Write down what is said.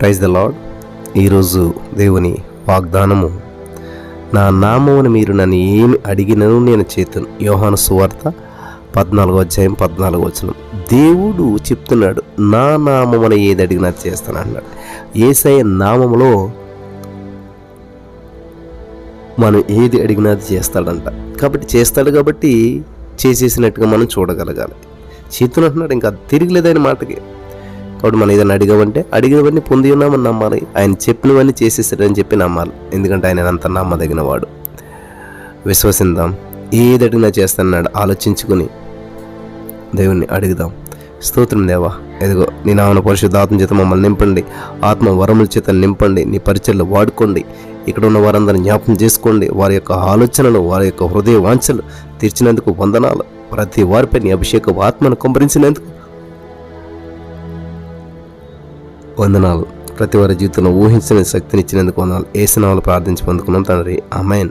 Praise the lord ఈరోజు దేవుని వాగ్దానము నా నామమును మీరు నన్ను ఏమి అడిగినను నేను చేతును. యోహాను సువార్త పద్నాలుగో అధ్యాయం పద్నాలుగో వచనం. దేవుడు చెప్తున్నాడు నా నామమున ఏది అడిగినా చేస్తాను అన్నాడు. ఏసఐ నామములో మనం ఏది అడిగినా అది చేస్తాడంట. కాబట్టి చేస్తాడు కాబట్టి చేసేసినట్టుగా మనం చూడగలగాలి. చేతులు అంటున్నాడు ఇంకా తిరిగిలేదని మాటకి. కాబట్టి మనం ఏదైనా అడిగామంటే అడిగినవన్నీ పొంది ఉన్నామని నమ్మాలి. ఆయన చెప్పినవన్నీ చేసేసాడని చెప్పి నమ్మాలి. ఎందుకంటే ఆయన అంత నమ్మదగిన వాడు విశ్వసిద్దాం. ఏది అడిగినా చేస్తానన్నాడు. ఆలోచించుకుని దేవుణ్ణి అడుగుదాం. స్తోత్రం దేవా. ఎదుగో నీ నామన పరిశుద్ధాత్మ చేత మమ్మల్ని నింపండి. ఆత్మ వరముల చేత నింపండి. నీ పరిచయలు వాడుకోండి. ఇక్కడ ఉన్న వారందరిని జ్ఞాపకం చేసుకోండి. వారి యొక్క ఆలోచనలు వారి యొక్క హృదయ వాంఛలు తీర్చినందుకు వందనాలు. ప్రతి వారిపై నీ అభిషేక ఆత్మను కుమరించినందుకు వందనాలు. ప్రతి వారి జీవితంలో ఊహించని శక్తినిచ్చినందుకు వందనాలు. ఏసునామలు ప్రార్థించి పొందుకున్నాం తండ్రి. అమెన్